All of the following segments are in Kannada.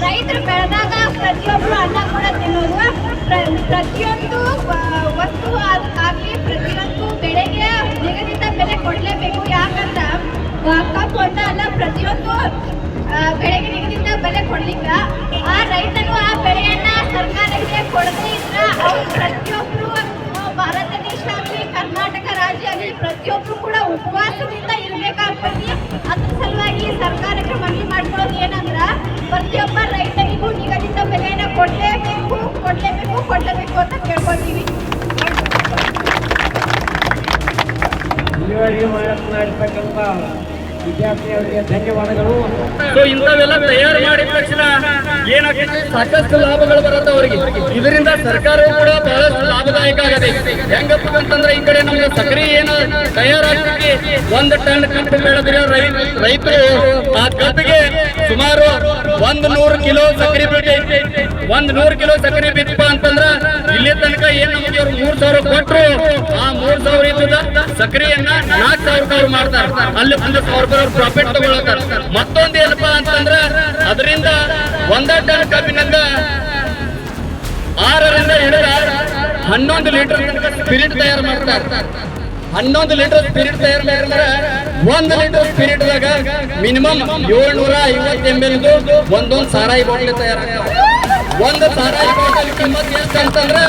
ರೈತರು ಬೆಳೆದಾಗ ಪ್ರತಿಯೊಬ್ಬರು ಅನ್ನ ಕೂಡ ತಿನ್ನೋದು. ಪ್ರ- ಪ್ರತಿಯೊಂದು ವಸ್ತು ಆಗಲಿ ಪ್ರತಿಯೊಂದು ಬೆಳೆಗೆ ನಿಗದಿತ ಬೆಲೆ ಕೊಡಲೇಬೇಕು. ಯಾಕಂದ್ರೆ ಕಬ್ಬು ಅಂತ ಅಲ್ಲ, ಪ್ರತಿಯೊಂದು ಬೆಳೆಗೆ ನಿಗದಿತ ಬೆಲೆ ಕೊಡ್ಲಿಕ್ಕ. ಆ ರೈತನು ಆ ಬೆಳೆಯನ್ನ ಸರ್ಕಾರಕ್ಕೆ ಕೊಡದೇ ಇದ್ರ ಅವ್ರು ಪ್ರತಿಯೊಬ್ರು ಭಾರತ ದೇಶ ಆಗಲಿ, ಕರ್ನಾಟಕ ರಾಜ್ಯ ಆಗಲಿ, ಪ್ರತಿಯೊಬ್ರು ಕೂಡ ಉಪವಾಸದಿಂದ ಇರ್ಬೇಕಾಗ್ತದೆ. ಅದ್ರ ಸಲುವಾಗಿ ಸರ್ಕಾರಕ್ಕೆ ಮನವಿ ಮಾಡ್ಕೊಳ್ಳೋದು ಏನಂದ್ರ ಪ್ರತಿಯೊಬ್ಬ ರೈತನಿಗೂ ನಿಗದಿತ ಬೆಲೆಯನ್ನ ಕೊಡ್ಲೇಬೇಕು ಕೊಡ್ಲೇಬೇಕು ಕೊಡ್ಲೇಬೇಕು ಅಂತ ಮಾತನಾಡಿರ್ತಕ್ಕಂಥ ವಿದ್ಯಾರ್ಥಿಯವರಿಗೆ ಧನ್ಯವಾದಗಳು. ಸೊ ಇಂಥವೆಲ್ಲ ತಯಾರು ಮಾಡಿದ ತಕ್ಷಣ ಏನಾಗ್ತದೆ? ಸಾಕಷ್ಟು ಲಾಭಗಳು ಬರುತ್ತೆ ಅವರಿಗೆ. ಇದರಿಂದ ಸರ್ಕಾರವು ಕೂಡ ಬಹಳಷ್ಟು ಲಾಭದಾಯಕ ಆಗದೆ ಹೆಂಗಪ್ಪ ಅಂತಂದ್ರೆ ಈ ಕಡೆ ನಮ್ಗೆ ಸಕ್ರಿ ಏನು ತಯಾರಾಗ್ತದೆ ಒಂದು ಟನ್ ಕಬ್ಬು ಬೆಳೆದ್ರೆ ರೈತರು ಆ ಕಬ್ಬಿಗೆ ಸುಮಾರು ಒಂದ್ ನೂರ್ ಕಿಲೋ ಸಕ್ಕರೆ ಬಿಟ್ಟೈತಿ ಒಂದ್ ನೂರ್ ಕಿಲೋ ಸಕ್ಕರೆ ಬಿತ್ತಪ್ಪ ಅಂತಂದ್ರ ಇಲ್ಲಿ ತನಕ ಏನ್ ನಮಗೆ ಅವ್ರು ಮೂರ್ ಸಾವಿರ ಕೊಟ್ರು. ಆ ಮೂರ್ ಸಾವಿರ ಇದ್ದದ ಸಕ್ಕರೆಯನ್ನ ನಾಲ್ಕ್ ಸಾವಿರ ಅವ್ರು ಮಾಡ್ತಾರ. ಅಲ್ಲಿ ಒಂದು ಸಾವಿರ ರೂಪಾಯಿ ಪ್ರಾಫಿಟ್ ತಗೊಳತಾರ ಮತ್ತೊಂದ್ ಏನಪ್ಪ ಅಂತಂದ್ರ ಅದರಿಂದ ಒಂದ ಟನ್ ಕಬ್ಬಿನಿಂದ ಆರರಿಂದ ಹಿಡಿದ ಹನ್ನೊಂದು ಲೀಟರ್ ಸ್ಪಿರಿಟ್ ತಯಾರು ಮಾಡ್ತಾರ. ಹನ್ನೊಂದು ಲೀಟರ್ ಸ್ಪಿರಿಟ್ ತಯಾರು ಮಾಡಿದ್ರೆ ಒಂದು ಲೀಟರ್ ಸ್ಪಿರಿಟ್ ದಾಗ ಮಿನಿಮಮ್ ಏಳ್ನೂರ ಐವತ್ತು ಎಂ ಎಲ್ ಒಂದೊಂದು ಸಾರಾಯಿ ಬಾಟ್ಲಿ ತಯಾರಾಗ್ತಾವ. ಒಂದು ಸಾರಾಯಿ ಬಾಟಲ್ ಕಿಮ್ಮತ್ ಎಷ್ಟು ಅಂತಂದ್ರೆ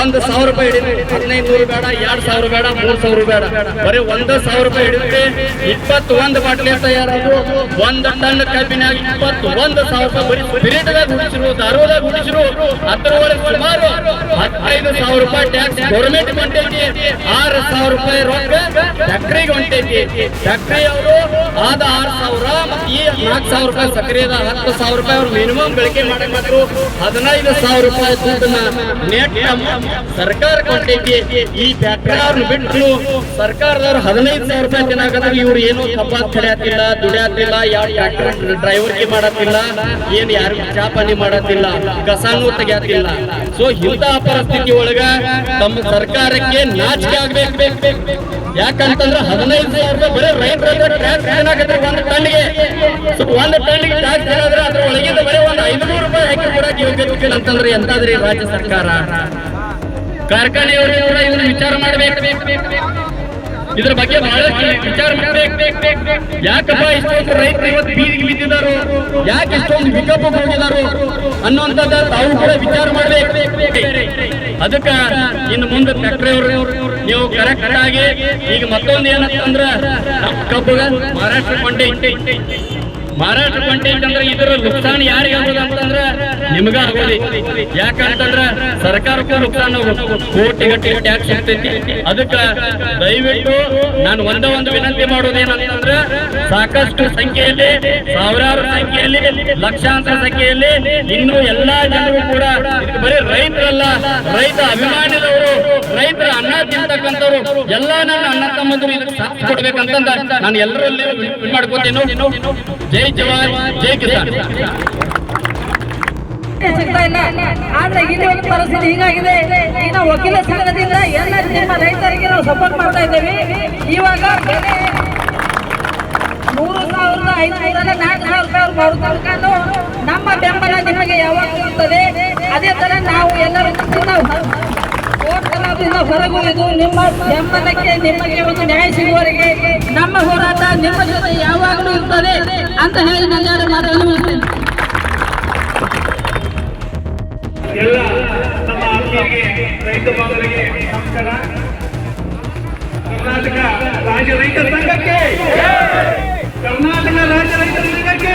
ಒಂದು ಸಾವಿರ ರೂಪಾಯಿ ಹಿಡಿದ್ರೆ ಹದಿನೈದು ನೂರು ಬೇಡ, ಎರಡ್ ಸಾವಿರ ಬೇಡ, ಮೂರ್ ಸಾವಿರ ಬೇಡ. ಬರೀ ಒಂದ್ ಸಾವಿರ ರೂಪಾಯಿ ಹಿಡಿದ್ರೆ ಇಪ್ಪತ್ ಒಂದ್ ಬಾಟ್ಲಿ ತಯಾರಾದ್ರು ಒಂದ್ ಟನ್ ಕಬ್ಬಿನಾಗ ಇಪ್ಪತ್ತು ಒಂದ್ ಸಾವಿರ ರೂಪಾಯಿ. ಬರೀ ಸ್ಪಿರಿಟ್ದಾಗ ಹುಡಿಸಿರು ದಾರುದಾಗ ಹುಡಿಸಿರು ಅದ್ರ ಒಳಗೆ ಸುಮಾರು ಹದಿನೈದು ಸಾವಿರ ರೂಪಾಯಿ ಟ್ಯಾಕ್ಸ್ ಗೌರ್ಮೆಂಟ್ ಹೊಂಟೈತಿ ಆರು ಸಾವಿರ ರೂಪಾಯಿ ರೊಕ್ಕ ಫ್ಯಾಕ್ಟ್ರಿಗೆ ಹೊಂಟೈತಿ. ಫ್ಯಾಕ್ಟ್ರಿ ಅವರು ಆದ ಆರು ಸಾವಿರ ಮತ್ತೆ ಈ ನಾಲ್ಕು ಸಾವಿರ ರೂಪಾಯಿ ಸಕ್ಕರೆದ ಹತ್ತು ಸಾವಿರ ರೂಪಾಯಿ ಅವ್ರು ಮಿನಿಮಮ್ ಬಳಕೆ ಮಾಡಬೇಕು ಹದಿನೈದು ಸಾವಿರ ರೂಪಾಯಿ ದುಡ್ಡನ್ನ ನೆಟ್ ಸರ್ಕಾರ ಕೊಟ್ಟೈತಿ ಈ ಫ್ಯಾಕ್ಟ್ರಿ ಅವ್ರನ್ನ ಬಿಟ್ಟು ಸರ್ಕಾರದವ್ರು ಹದಿನೈದು ಸಾವಿರ ರೂಪಾಯಿ ತಿನ್ನಾಕಂದ್ರೆ ಇವ್ರು ಏನು ಕಬ್ಬಾತ್ ಕಡಿಯತ್ತಿಲ್ಲ ದುಡಿಯತ್ತಿಲ್ಲ ಯಾವ ಟ್ರ್ಯಾಕ್ಟರ್ ಡ್ರೈವರ್ಗೆ ಮಾಡತ್ತಿಲ್ಲ, ಏನ್ ಯಾರು ಚಾಪಾನಿ ಮಾಡತ್ತಿಲ್ಲ ಕಸಾನು ತೆಗಿಯತ್ತಿಲ್ಲ ಸೊ ಇಂತಹ ಪರಿಸ್ಥಿತಿ ಒಳಗ ತಮ್ಮ ಸರ್ಕಾರಕ್ಕೆ ನಾಚಿಕೆ ಆಗ್ಬೇಕು. ಯಾಕಂತಂದ್ರ ಹದಿನೈದು ಸಾವಿರ ಬರೀ ರೈತರ ಟ್ಯಾಕ್ಸ್ ಏನಾಗತ್ತೆ ಒಂದು ಸೊ ಒಂದು ಟನ್ಗೆ ಟ್ಯಾಕ್ಸ್ ಏನಾದ್ರೆ ಅದ್ರ ಒಳಗಿಂದ ಬರೀ ಒಂದು ಐದುನೂರು ರೂಪಾಯಿ ಹಾಕಿ ಕೊಡಕ್ಕೆ ಯೋಗ್ಯತೆ ಅಂತಂದ್ರೆ ಎಂತಾದ್ರಿ ರಾಜ್ಯ ಸರ್ಕಾರ? ಕಾರ್ಖಾನೆಯವರು ಕೂಡ ವಿಚಾರ ಮಾಡ್ಬೇಕು. ಇದ್ರ ಬಗ್ಗೆ ಬಹಳಷ್ಟು ವಿಚಾರ ಮಾಡಬೇಕು. ಯಾಕಪ್ಪ ಇಷ್ಟೊಂದು ರೈತರು ಇವತ್ತು ಬೀದಿಗೆ ಬಿದ್ದಿದ್ದಾರೆ ಯಾಕೆ ಇಷ್ಟೊಂದು ವಿಕಪ ಹೋಗಿದಾರೋ ಅನ್ನುವಂಥದ್ದು ತಾವು ಕೂಡ ವಿಚಾರ ಮಾಡಬೇಕು. ಅದಕ್ಕ ಇನ್ನು ಮುಂದೆ ಫ್ಯಾಕ್ಟ್ರಿ ಅವರು ನೀವು ಕರೆಕ್ಟ್ ಆಗಿ ಈಗ ಮತ್ತೊಂದು ಏನಂತಂದ್ರೆ ಕಬ್ಬುಗ ಮಹಾರಾಷ್ಟ್ರ ಕೊಂಡೆ. ಮಹಾರಾಷ್ಟ್ರ ಕೊಂಡೆ ಅಂತಂದ್ರೆ ಇದರ ನುಕ್ಸಾನ್ ಯಾರಿಗೆ ಅಂತಂದ್ರೆ ನಿಮ್ಗ ಆಗೋದಿ. ಯಾಕಂತಂದ್ರ ಸರ್ಕಾರಕ್ಕೂ ನುಕ್ಸಾನ್ ಕೋಟಿ ಗಟ್ಟಿ ಟ್ಯಾಕ್ಸ್ ಇರ್ತೈತಿ ಅದಕ್ಕ ದಯವಿಟ್ಟು ನಾನು ಒಂದೇ ಒಂದು ವಿನಂತಿ ಮಾಡೋದೇನಂತಂದ್ರ ಸಾಕಷ್ಟು ಸಂಖ್ಯೆಯಲ್ಲಿ, ಸಾವಿರಾರು ಸಂಖ್ಯೆಯಲ್ಲಿ, ಲಕ್ಷಾಂತರ ಸಂಖ್ಯೆಯಲ್ಲಿ ಇನ್ನು ಎಲ್ಲಾ ಜನರು ಕೂಡ ಬರೀ ರೈತರಲ್ಲ, ರೈತ ಅಭಿಮಾನಿದವರು ರೈತರ ಅನ್ನ ತಿಂತಕ್ಕಂಥವ್ರು, ಎಲ್ಲ ನನ್ನ ಅನ್ನ ತಮ್ಮಂದ್ರು ಇದಕ್ಕೆ ಸಾಥ್ ಕೊಡ್ಬೇಕಂತಂದ ನಾನು ಎಲ್ಲರಲ್ಲಿ ಮಾಡ್ಕೋತೀನಿ. ಜೈ ಜವಾನ್, ಜೈ ಕಿಸಾನ್. ಸಿಗ್ತಾ ಇಲ್ಲ ಆದ್ರೆ ಇಲ್ಲಿ ಒಂದು ಪರಿಸ್ಥಿತಿ ಹೀಗಾಗಿದೆ. ಇನ್ನು ವಕೀಲ ಸಂಘದಿಂದ ಎಲ್ಲ ನಿಮ್ಮ ರೈತರಿಗೆ ನಾವು ಸಪೋರ್ಟ್ ಮಾಡ್ತಾ ಇದ್ದೇವೆ. ಇವಾಗ ಮೂರು ಸಾವಿರದ ಐನೂರಲ್ಲ ನಾಲ್ಕು ಸಾವಿರ ರೂಪಾಯಿ ಅವ್ರು ಬರೋ ನಮ್ಮ ಬೆಂಬಲ ನಿಮಗೆ ಯಾವಾಗ ಇರುತ್ತದೆ ಅದೇ ತರ ನಾವು ಎಲ್ಲರೂ ನಾವು ಹೊರಗುಳಿದು ನಿಮ್ಮ ಬೆಂಬಲಕ್ಕೆ ನಿಮಗೆ ಒಂದು ನ್ಯಾಯ ನಮ್ಮ ಹೋರಾಟ ನಿಮ್ಮ ಜೊತೆ ಯಾವಾಗಲೂ ಇರ್ತದೆ ಅಂತ ಹೇಳಿ ಎಲ್ಲ ನಮ್ಮ ಕರ್ನಾಟಕ ರಾಜ್ಯ ರೈತ ಸಂಘಕ್ಕೆ, ಕರ್ನಾಟಕ ರಾಜ್ಯ ರೈತ ಸಂಘಕ್ಕೆ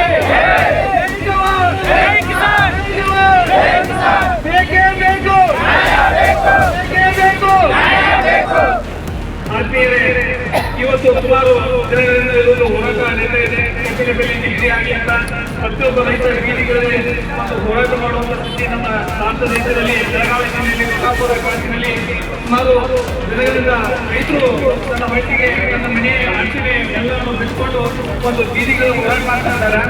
ಇವತ್ತು ಸುಮಾರು ದಿನಗಳಿಂದ ಹೋರಾಟ ನಡೀತಾ ಇದೆ. ಬೆಲೆ ಬೆಲೆ ನಿಗದಿ ಆಗಲಿ ಅಂತ ಪ್ರತಿಯೊಬ್ಬ ರೈತರ ಬೀದಿಗಳಲ್ಲಿ ಒಂದು ಹೋರಾಟ ಮಾಡುವಂತ ಸ್ಥಿತಿ ನಮ್ಮ ಭಾರತ ದೇಶದಲ್ಲಿ ಜಿಲ್ಲೆಯಲ್ಲಿ ಕಾಲೇಜಿನಲ್ಲಿ ಸುಮಾರು ದಿನಗಳಿಂದ ರೈತರು ತನ್ನ ಮಟ್ಟಿಗೆ ತನ್ನ ಮನೆ ಆರ್ಥಿಕ ಎಲ್ಲವನ್ನು ಒಂದು ಬೀದಿಗಳು ಹೋರಾಟ ಮಾಡ್ತಾ ಇದ್ದಾರೆ.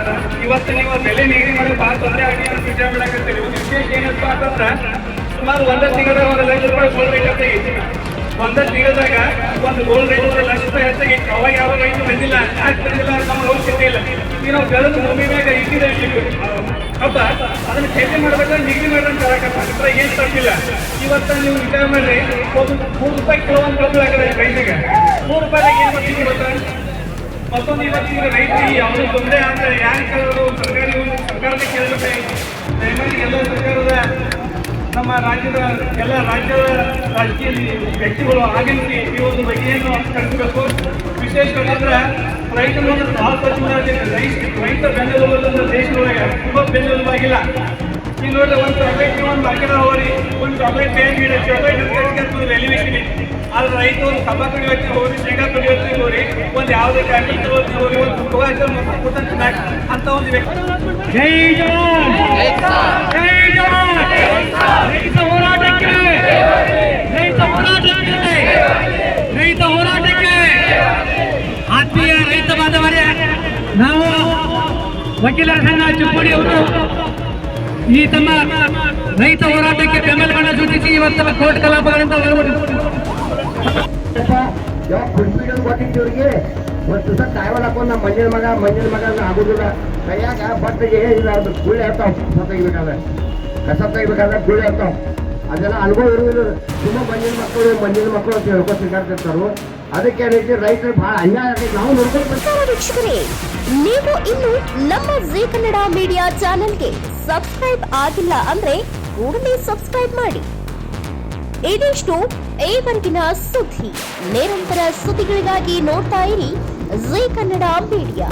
ಇವತ್ತು ನೀವು ಬೆಲೆ ನಿಗದಿ ಮಾಡಿ ಭಾಳ ತೊಂದರೆ ಆಗಿ ವಿಚಾರ ಮಾಡಕತ್ತೀರಿ. ವಿಶೇಷ ಏನಪ್ಪ ಅಂತಂದ್ರೆ ಸುಮಾರು ಒಂದೇ ತಿಂಗಳ ಒಂದು ಲಕ್ಷ ರೂಪಾಯಿ ಕೊಡ್ಬೇಕಂತ ಒಂದೇ ತಿಂಗಳದಾಗ ಒಂದು ಗೋಲ್ಡ್ ರೇಟ್ ಲಕ್ಷ ರೂಪಾಯಿ ಹೆಚ್ಚಾಗಿ ಅವಾಗ ಯಾವ ರೈತ ಬಂದಿಲ್ಲ, ಯಾಕೆ ಬಂದಿಲ್ಲ ನಮ್ಮ ಅವಶ್ಯಕತೆ ಇಲ್ಲ. ಈಗ ನಾವು ಬೆಳೆದ ಭೂಮಿ ಮ್ಯಾಗ ಇಟ್ಟಿದೆ ಹಬ್ಬ, ಅದನ್ನ ಚೇಂಜ್ ಮಾಡ್ಬೇಕಾದ್ರೆ ನಿಗದಿ ಮಾಡ್ರಂತ ಹೇಳಕತ್ತ ಏನ್ ತಪ್ಪಿಲ್ಲ ಇವತ್ತ ನೀವು ವಿಚಾರ ಮಾಡ್ರಿ, ಒಂದು ಮೂರು ರೂಪಾಯಿ ಕಿಲೋ ಒಂದು ಕಬ್ಬು ಹಾಕಿದ್ರೆ ರೈತಿಗೆ ಮೂರು ರೂಪಾಯಿದಾಗ ಏನ್ ಮಾಡ್ತೀವಿ ಗೊತ್ತಾ ಮತ್ತೊಂದು ಇವತ್ತು ಈಗ ರೈತರಿಗೆ ಯಾವುದೋ ತೊಂದರೆ ಅಂತ ಯಾರು ಕೇಳೋದು? ಸರ್ಕಾರಿ ಸರ್ಕಾರದ ಕೇಳಬೇಕು ದಯಮಾಡಿ ಎಲ್ಲ ಸರ್ಕಾರದ ನಮ್ಮ ರಾಜ್ಯದ ಎಲ್ಲ ರಾಜ್ಯದ ರಾಜಕೀಯ ವ್ಯಕ್ತಿಗಳು ಆಗಮಿಸಿ ಈ ಒಂದು ಬಗೆಯನ್ನು ಕಳಿಸಬೇಕು ವಿಶೇಷವಾಗಿ ಅಂದ್ರೆ ರೈತರು ಸ್ವಚ್ಛತೆ ರೈತ ರೈತ ಬೆನ್ನೆಲುಬು ದೇಶದೊಳಗೆ ತುಂಬ ಬೆಂಗಳೂರಾಗಿಲ್ಲ ಈ ನೋಡಿದ್ರೆ ಒಂದು ಚಾಕ್ಲೇಟ್ ಒಂದು ಮಾರ್ಕೆಟ್ ಹೋಗಿ ಒಂದು ಚಾಕ್ಲೇಟ್ ಬೇರೆ ಇಡಿ ಚಾಕ್ಲೇಟ್ ಒಂದು ಎಲಿವೇಶನ್ ಆದ್ರೆ ರೈತ ಒಂದು ಕಬ್ಬ ಕಡಿಯೋತಿ ಹೋಗಿ ಶೇಂಗಾ ಕಡಿಯೋತಿ ಹೋಗಿ ಒಂದು ಯಾವುದೇ ಟ್ಯಾಕ್ಟರ್ ತಗೋತಿ ಹೋಗಿ ಒಂದು ಕುಟುಂಬ ಅಂತ ಒಂದು ವ್ಯಕ್ತಿ. ಜೈ ಜವಾನ್! ಜೈ ವಕೀಲರ ಸಂಘ ಅವರು ಈ ತಮ್ಮ ರೈತ ಹೋರಾಟಕ್ಕೆ ಬೆಂಬಲವನ್ನು ಸೂಚಿಸಿ ಇವತ್ತು ಕೋರ್ಟ್ ಕಲಾಪಗಳಿಂದ ಕುಡ್ಬಿಡೋದು ಕೊಟ್ಟಿದ್ದವ್ರಿಗೆ ಒಂದು ಕಾಯವಲ್ ಹಾಕೊಂಡು ನಮ್ಮ ಮಂಜಿನ ಮಗ ಮಂಜಿನ ಮಗ ಆಗೋದಿಲ್ಲ ಕೈಯಾಗ ಬಟ್ಟೆಗೆ ಇಲ್ಲ ಗುಳ್ಳೆ ಇರ್ತಾವ ಕಸ ತೆಗಿಬೇಕಾದ್ರೆ ಕಸ ತೆಗಿಬೇಕಾದ್ರೆ ಗುಳ್ಳೆ ಇರ್ತಾವ ಅದೆಲ್ಲ ಅನುಭವ ಇರುವುದಿಲ್ಲ. ತುಂಬ ಮಂಜಿನ ಮಕ್ಕಳು ಮಂಜಿನ ಮಕ್ಕಳು ಅಂತ ಹೇಳ್ಕೊಂಡು ಅದಕ್ಕೆ ಏನೈತಿ ರೈತರು ಬಹಳ ಅನ್ಯಾಯ ಆಗೈತಿ ನಾವು ನೋಡ್ಕೊಂಡು ನೀವು ಇನ್ನು ನಮ್ಮ ಜಿ ಕನ್ನಡ ಮೀಡಿಯಾ ಚಾನೆಲ್ಗೆ ಸಬ್ಸ್ಕ್ರೈಬ್ ಆಗಿಲ್ಲ ಅಂದ್ರೆ ಕೂಡಲೇ ಸಬ್ಸ್ಕ್ರೈಬ್ ಮಾಡಿ. ಇದಿಷ್ಟು ಏವರ್ಗಿನ ಸುದ್ದಿ. ನಿರಂತರ ಸುದ್ದಿಗಳಿಗಾಗಿ ನೋಡ್ತಾ ಇರಿ ಜೀ ಕನ್ನಡ ಮೀಡಿಯಾ.